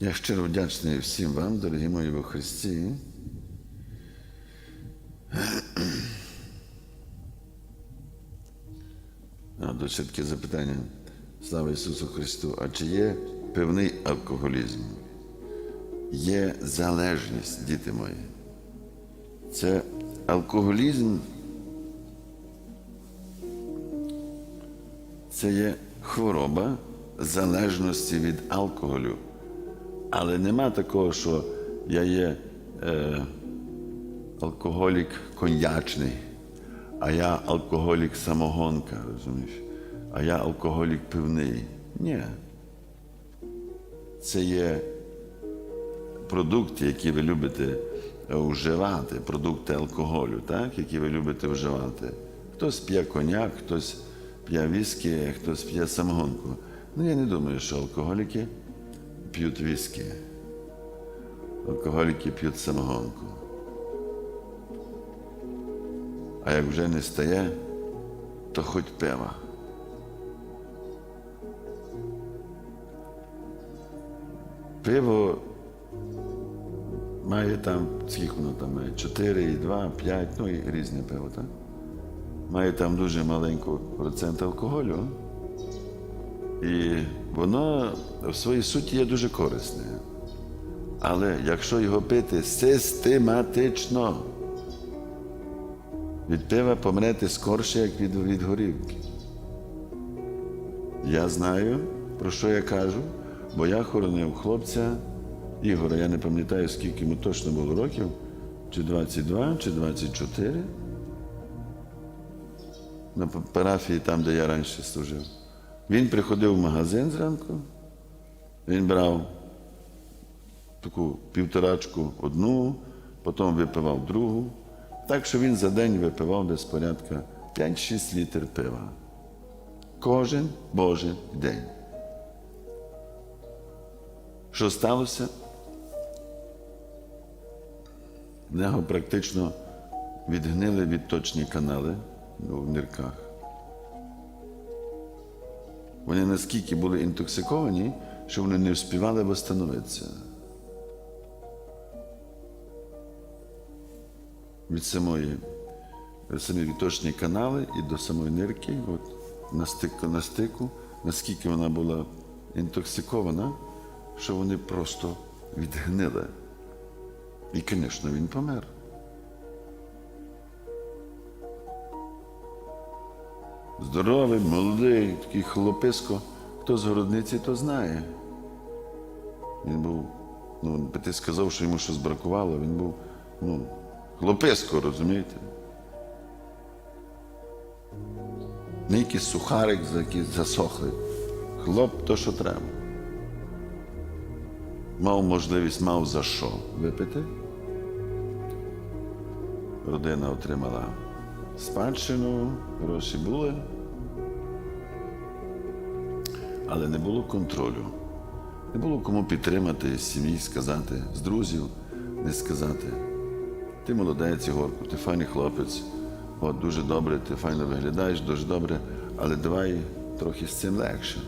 Я щиро вдячний всім вам, дорогі мої во Христі. А, до таке запитання. Слава Ісусу Христу! А чи є певний алкоголізм? Є залежність, діти мої. Це алкоголізм. Це є хвороба залежності від алкоголю. Але нема такого, що я є е, алкоголік коньячний, а я алкоголік самогонка, розумієш? А я алкоголік пивний. Ні. Це є продукти, які ви любите вживати, продукти алкоголю, так? які ви любите вживати. Хтось п'є коняк, хтось п'є віскі, хтось п'є самогонку. Ну, я не думаю, що алкоголіки п'ють віскі. Алкоголіки п'ють самогонку. А як вже не стає, то хоч пива. Пиво має там, скільки воно там має? 4, 2, 5, ну і різне пиво, так? Має там дуже маленьку процент алкоголю. І воно в своїй суті є дуже корисне. Але якщо його пити систематично, від пива помрете скорше, як від, від горівки. Я знаю, про що я кажу, бо я хоронив хлопця Ігора, я не пам'ятаю, скільки йому точно було років, чи 22, чи 24. На парафії, там, де я раніше служив. Він приходив в магазин зранку, він брав таку півторачку одну, потім випивав другу. Так що він за день випивав десь порядка 5-6 літр пива. Кожен Божий день. Що сталося? В нього практично відгнили відточні канали ну, в нирках. Вони наскільки були інтоксиковані, що вони не вспівали восстановитися. Від самої самі відточні канали і до самої нирки, от, на, стику, на стику, наскільки вона була інтоксикована, що вони просто відгнили. І, звісно, він помер. Здоровий, молодий, такий хлописько. Хто з городниці, то знає. Він був, ну, ти сказав, що йому щось бракувало, він був, ну, хлописько, розумієте? Не якийсь сухарик, за який засохлий. Хлоп то, що треба. Мав можливість, мав за що випити. Родина отримала спадщину, гроші були, але не було контролю. Не було кому підтримати з сім'ї, сказати, з друзів не сказати. Ти молодець, Ігорку, ти файний хлопець, от дуже добре, ти файно виглядаєш, дуже добре, але давай трохи з цим легше.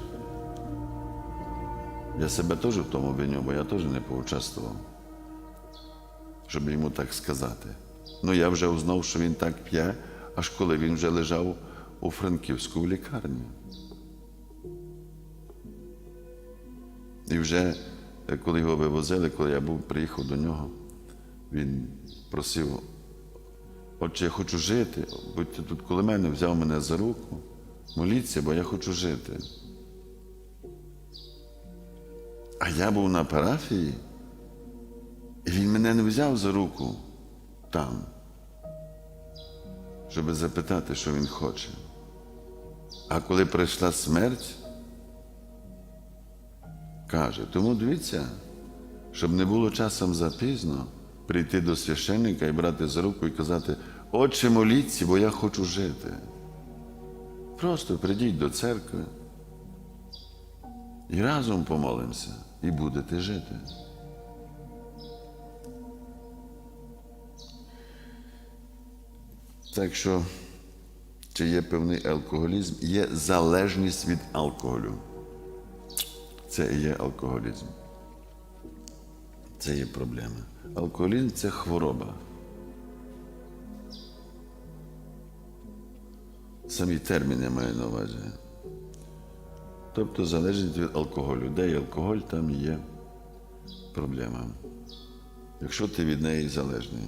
Я себе теж в тому виню, бо я теж не поучаствував, щоб йому так сказати. Ну я вже узнав, що він так п'є, аж коли він вже лежав у Франківську лікарні. І вже е, коли його вивозили, коли я був, приїхав до нього, він просив, отче, я хочу жити, будьте тут коло мене, взяв мене за руку, моліться, бо я хочу жити. А я був на парафії, і він мене не взяв за руку там, щоб запитати, що він хоче. А коли прийшла смерть, каже, тому дивіться, щоб не було часом запізно прийти до священника і брати за руку і казати, Отче, моліться, бо я хочу жити. Просто прийдіть до церкви і разом помолимося, і будете жити. Так що, чи є певний алкоголізм, є залежність від алкоголю. Це і є алкоголізм. це є проблема. Алкоголізм це хвороба. Самі терміни маю на увазі. Тобто залежить від алкоголю. Де є алкоголь, там є проблема. Якщо ти від неї залежний.